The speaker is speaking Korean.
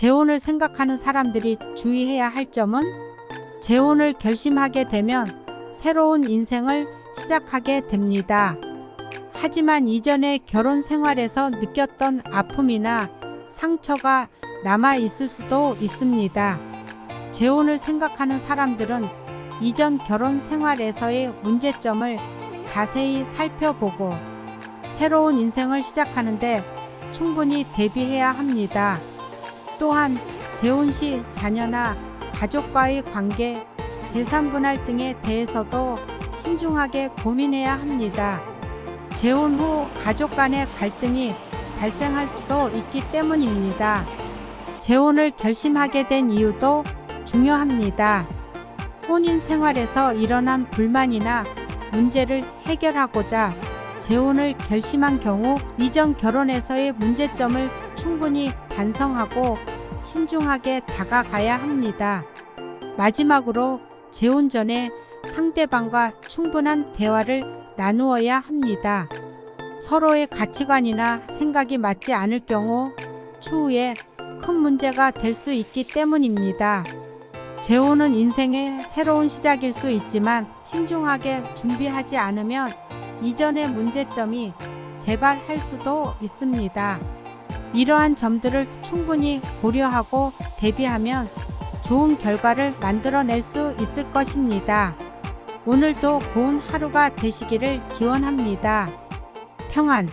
재혼을 생각하는 사람들이 주의해야 할 점은 재혼을 결심하게 되면 새로운 인생을 시작하게 됩니다. 하지만 이전의 결혼 생활에서 느꼈던 아픔이나 상처가 남아 있을 수도 있습니다. 재혼을 생각하는 사람들은 이전 결혼 생활에서의 문제점을 자세히 살펴보고 새로운 인생을 시작하는데 충분히 대비해야 합니다. 또한 재혼 시 자녀나 가족과의 관계, 재산 분할 등에 대해서도 신중하게 고민해야 합니다. 재혼 후 가족 간의 갈등이 발생할 수도 있기 때문입니다. 재혼을 결심하게 된 이유도 중요합니다. 혼인 생활에서 일어난 불만이나 문제를 해결하고자 재혼을 결심한 경우 이전 결혼에서의 문제점을 충분히 반성하고 신중하게 다가가야 합니다. 마지막으로 재혼 전에 상대방과 충분한 대화를 나누어야 합니다. 서로의 가치관이나 생각이 맞지 않을 경우 추후에 큰 문제가 될 수 있기 때문입니다. 재혼은 인생의 새로운 시작일 수 있지만 신중하게 준비하지 않으면 이전의 문제점이 재발할 수도 있습니다. 이러한 점들을 충분히 고려하고 대비하면 좋은 결과를 만들어낼 수 있을 것입니다. 오늘도 고운 하루가 되시기를 기원합니다. 평안